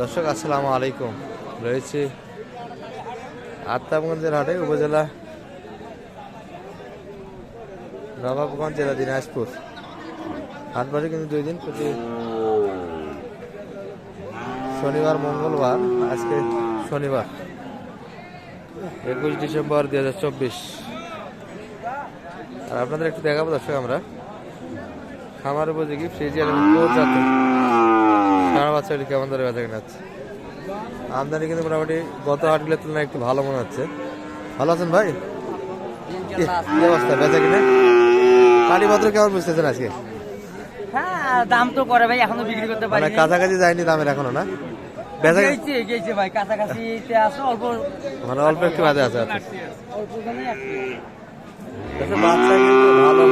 দর্শক, আসসালামু আলাইকুম। রয়েছে আত্মাবগঞ্জের হাটে উপজেলা নবাবগঞ্জ জেলা দিনাজপুর। হাট বসে কিন্তু দুই দিন প্রতি শনিবার, মঙ্গলবার, আজকে শনিবার, একুশ ডিসেম্বর দুই হাজার চব্বিশ। আর আপনাদের একটু দেখাবো দর্শক আমরা। খামার উপযোগী, ফ্রিজিয়ান এবং জাতের সারা কেমন ধরে বেচা কিনা হচ্ছে। আমদানি কিন্তু মোটামুটি গত হাটগুলোর তুলনায় একটু ভালো মনে হচ্ছে। ভালো আছেন ভাই? কি অবস্থা বেচা কিনা কালীপত্র কেমন বুঝতেছেন আজকে? হ্যাঁ দাম তো করে ভাই এখনও বিক্রি করতে পারি মানে কাছাকাছি যায়নি দামের এখনও না? বেচা গেছে গেছে ভাই কাছাকাছি আছে অল্প মানে অল্প একটু বাদে আছে আচ্ছা। অল্প বাচ্চা কিন্তু ভালো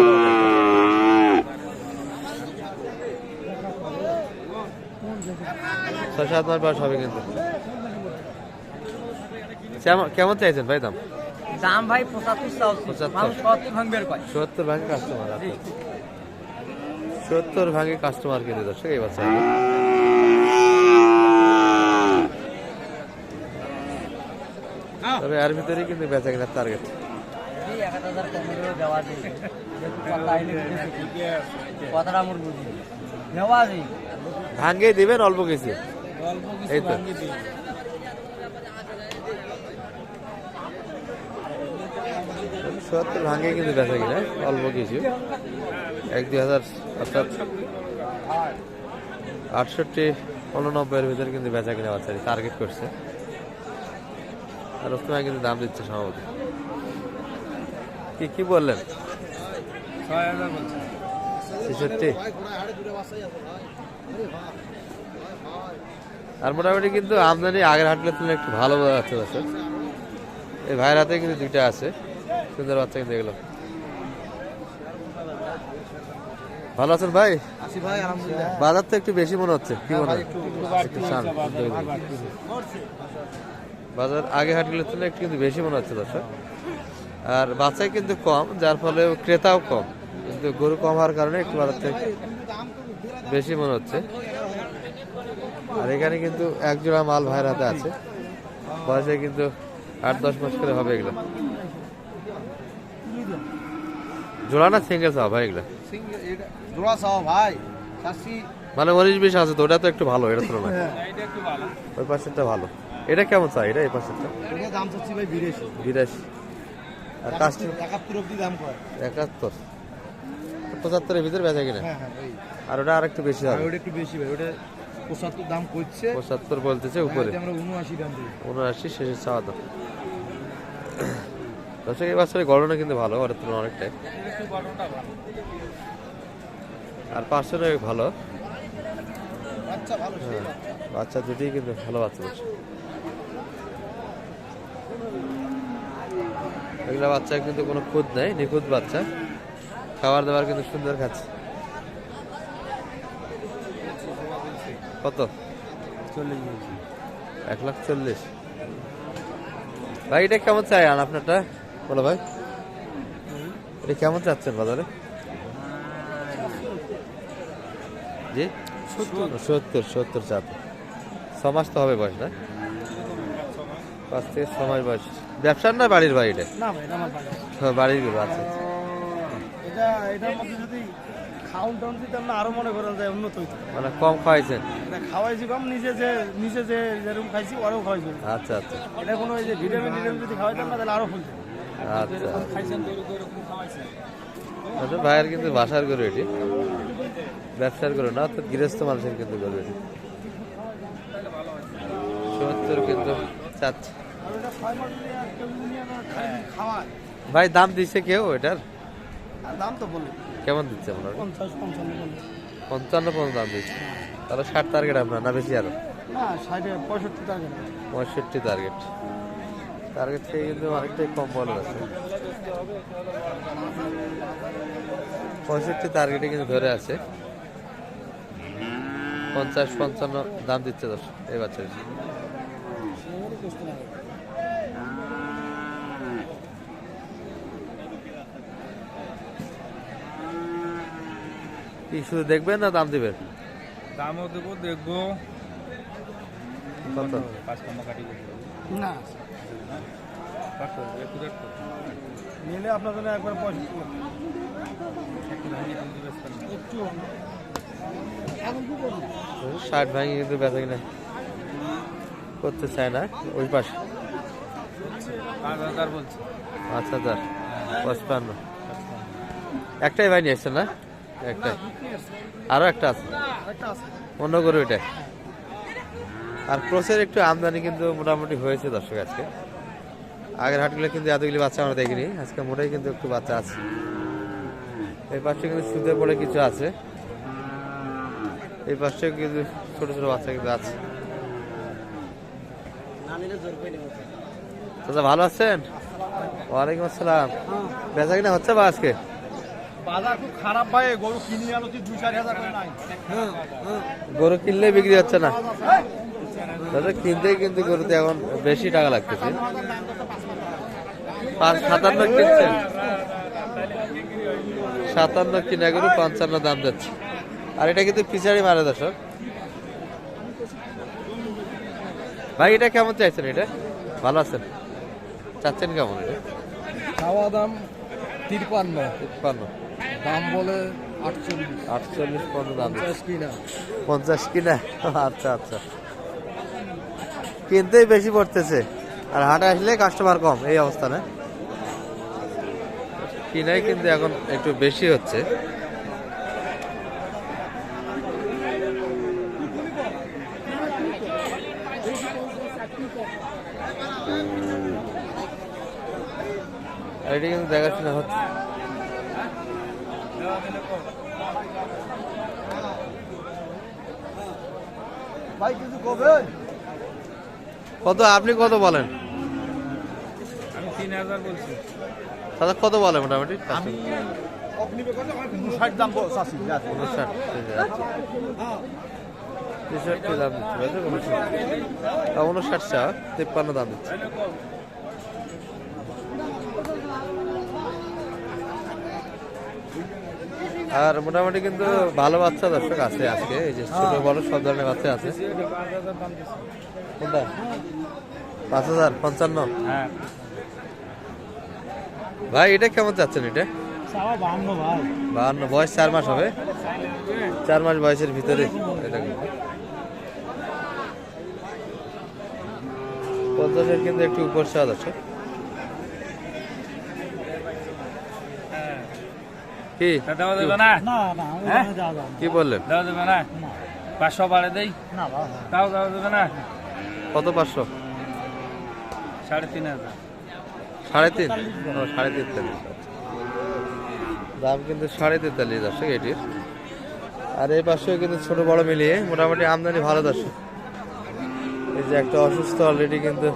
ছয় সাত মাস বয়স হবে কিন্তু। কেমন- চাইছেন ভাই দাম? দাম ভাই সত্তর ভাগে কাস্টমার সত্তর ভাগে কাস্টমার কিন্তু দর্শক এই বাচ্চা। তবে এর ভিতরেই কিন্তু বেচা কেনার টার্গেট। কথাটা আমার বুঝি যায়। ভাঙ্গে দিবেন অল্প কিছু। এই তো। সত্তর ভাঙ্গে কিন্তু বেচা কিনা অল্প কিছু। এক দুই হাজার অর্থাৎ আটষট্টি উননব্বইয়ের ভিতরে কিন্তু বেচা কিনা বাচ্চারি টার্গেট করছে। আর ওসময় কিন্তু দাম দিচ্ছে সম্ভবত কি কি বললেন? ছেষট্টি। আর মোটামুটি কিন্তু আমদানি আগের হাটলে তুলনায় একটু ভালো বোঝা যাচ্ছে এই ভাইয়ের হাতে কিন্তু দুইটা আছে সুন্দর বাচ্চা কিন্তু এগুলো। ভালো আছেন ভাই? বাজার তো একটু বেশি মনে হচ্ছে কি মনে হয়? বাজার আগে হাটগুলোর তুলনায় একটু কিন্তু বেশি মনে হচ্ছে দর্শক। আর বাচ্চাই কিন্তু কম যার ফলে ক্রেতাও কম। কিন্তু গরু কম হওয়ার কারণে একটু বাজার থেকে বেশি মনে হচ্ছে। আর এখানে কিন্তু এক জোড়া মাল ভাইয়ের হাতে আছে। বয়সে কিন্তু আট দশ মাস করে হবে এগুলো। জোড়া না সিঙ্গেল চাও ভাই এগুলো? জোড়া চাও ভাই। মানে উনিশ বিশ আছে তো ওটা তো একটু ভালো এটা তুলনায়। ওই পাশেরটা ভালো। এটা কেমন চাই? এটা এই পাশেরটা? দাম চাচ্ছি ভাই বিদেশি বিরাশি। আর কাস্টমার? একাত্তর অব্দি দাম কয়? একাত্তর। পঁচাত্তরের ভিতরে বেচা কিনা? হ্যাঁ হ্যাঁ আর ওটা আর একটু বেশি হবে। ওটা একটু বেশি ভাই ওটা পঁচাত্তর দাম করছে। পঁচাত্তর বলতেছে উপরে। আমরা উনআশি দাম দিই। উনআশি শেষের চাওয়া দাম। দর্শক এই বছরের গড়না কিন্তু ভালো ওটার তুলনায় অনেকটাই। আর পাঁচশোটা ভালো। হ্যাঁ বাচ্চা দুটোই কিন্তু ভালো বাচ্চা দর্শক। এগুলা বাচ্চা কিন্তু কোনো খুদ নেই নিখুঁত বাচ্চা। খাবার দাবার কিন্তু সুন্দর খাচ্ছে। কত? এক লাখ চল্লিশ। ভাই এটা কেমন চাই আন আপনারটা? বলো ভাই। এটা কেমন চাচ্ছেন বাজারে? জি? সত্তর সত্তর চাপ ছ মাস তো হবে বয়স না? পাঁচ থেকে ছ মাস বয়স। ব্যবসার না বাড়ির ভাই এটা? না ভাই এটা আমার বাড়ি হ্যাঁ, বাড়ির গরু আচ্ছা আচ্ছা। এটা এটার মধ্যে যদি খাউন টাউন দিতাম না আরও মনে করেন যায় উন্নত হইতো। মানে কম খাওয়াইছেন? এটা খাওয়াইছি কম নিজে যে নিজে যে যেরকম খাইছি ওরাও খাওয়াইছি। আচ্ছা আচ্ছা। এটা কোনো এই যে ভিটামিন টিটামিন যদি খাওয়াইতাম না তাহলে আরও ফুলতো। আচ্ছা। আচ্ছা ভাইয়ের কিন্তু বাসার গরু এটি। ব্যবসার গরু না তো গৃহস্থ মানুষের কিন্তু গরু এটি। সত্তর কিন্তু চাচ্ছে। ভাই দাম দিচ্ছে কেউ এটার? দাম তো বলে। কেমন দিচ্ছে আপনার পঞ্চাশ পঞ্চান্ন পঞ্চান্ন পর্যন্ত দাম দিচ্ছে। তাহলে ষাট টার্গেট আপনার না বেশি আরও? না ষাটে পঁয়ষট্টি টাকা পঁয়ষট্টি টার্গেট টার্গেট থেকে কিন্তু অনেকটাই কম বলা আছে। পঁয়ষট্টি টার্গেটে কিন্তু ধরে আছে। পঞ্চাশ পঞ্চান্ন দাম দিচ্ছে দশ এই বাচ্চার কি শুধু দেখবেন না দাম দিবেন? দামও দেবো দেখব। কত? না। নিলে আপনার জন্য একবার ষাট ভাঙি কিন্তু বেচা কিনা করতে চায় না ওই পাশে। পাঁচ হাজার বলছি। আচ্ছা আচ্ছা পঁচপান্ন। একটাই ভাই নিয়ে এসছে না? একটাই আরও একটা আছে। অন্য গরু এটা আর ক্রসের একটু আমদানি কিন্তু মোটামুটি হয়েছে দর্শক আজকে। আগের হাটগুলো কিন্তু এতগুলি বাচ্চা আমরা দেখিনি। আজকে মোটাই কিন্তু একটু বাচ্চা আছে। এই পাশে কিন্তু সুদের পরে কিছু আছে। এই পাশে কিন্তু ছোট ছোট বাচ্চা কিন্তু আছে। দাদা ভালো আছেন? ওয়ালাইকুম আসসালাম। বেচা কিনা হচ্ছে বা আজকে? বাজার খুব খারাপ ভাই গরু কিনে আলো তুই দুই চার হাজার করে নাই। গরু কিনলে বিক্রি হচ্ছে না। দাদা কিনতেই কিন্তু গরুতে এখন বেশি টাকা লাগতেছে। পাঁচ সাতান্ন কিনছেন সাতান্ন কিনা গরু পঞ্চান্ন দাম যাচ্ছে। আর এটা কিন্তু পিছাড়ি মারে দর্শক। ভাই এটা কেমন চাইছেন এটা? ভালো আছেন? চাচ্ছেন কেমন এটা? খাওয়া দাম তিরপান্ন তিপ্পান্ন। দাম বলে আটচল্লিশ। আটচল্লিশ পনেরো দাম। পঞ্চাশ কিনা। পঞ্চাশ কিনা? আচ্ছা আচ্ছা। কিনতেই বেশি পড়তেছে। আর হাটে আসলে কাস্টমার কম এই অবস্থা না? কিনাই কিন্তু এখন একটু বেশি হচ্ছে। এটা কিন্তু দেখাশোনা হচ্ছে। কত আপনি কত বলেন? আমি তিন হাজার বলছি। দাদা কত বলে মোটামুটি? আমি আপনি ষাট দাম চাষি উনষাট তেষট্টি দাম দিচ্ছে তা উনষাট চা তিপ্পান্ন দাম দিচ্ছে। আর মোটামুটি কিন্তু ভালো বাচ্চা দর্শক আছে আজকে এই যে ছোট বড় সব ধরনের বাচ্চা আছে। কোনটা? পাঁচ হাজার পঞ্চান্ন? হ্যাঁ। ভাই এটা কেমন চাচ্ছেন এটা? বাহান্ন বয়স চার মাস হবে? চার মাস বয়সের ভিতরে। এটা কিন্তু। পঞ্চাশের কিন্তু একটু উপর স্বাদ আছে কি? দেওয়া যাবে না। না না হ্যাঁ? না। কি বললেন? দেওয়া যাবে না। পাঁচশো বাড়ে দেই। না তাও দেওয়া যাবে না? কত পাঁচশো? সাড়ে তিন হাজার। সাড়ে তিন? সাড়ে তেতাল্লিশ। দাম কিন্তু সাড়ে তেতাল্লিশ দর্শক এটির? আর এই পাশেও কিন্তু ছোট বড় মিলিয়ে মোটামুটি আমদানি ভালো দর্শক। এই যে একটা অসুস্থ অলরেডি কিন্তু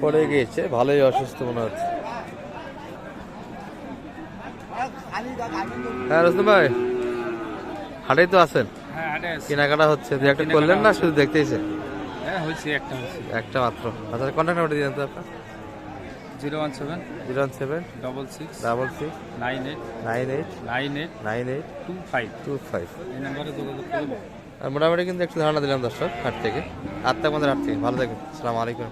পড়ে গিয়েছে ভালোই অসুস্থ মনে হচ্ছে। হ্যাঁ রসুন ভাই। হাটেই তো আছেন। হ্যাঁ কেনাকাটা হচ্ছে। দু একটা করলেন না শুধু দেখতেইছেন হ্যাঁ একটা একটা মাত্র। আচ্ছা কন্ট্যাক্ট নাম্বার দিয়ে দেন তো আপনার। Zero one seven. Zero one seven. Double six. Double six. Nine eight. Nine eight. Nine eight. Nine eight. Two five. Two five. এই নাম্বারে যোগাযোগ করব আর মোটামুটি কিন্তু একটু ধারণা দিলাম দর্শক হাট থেকে। আটটা আমাদের হাট থেকে। ভালো থাকবেন। আসসালামু আলাইকুম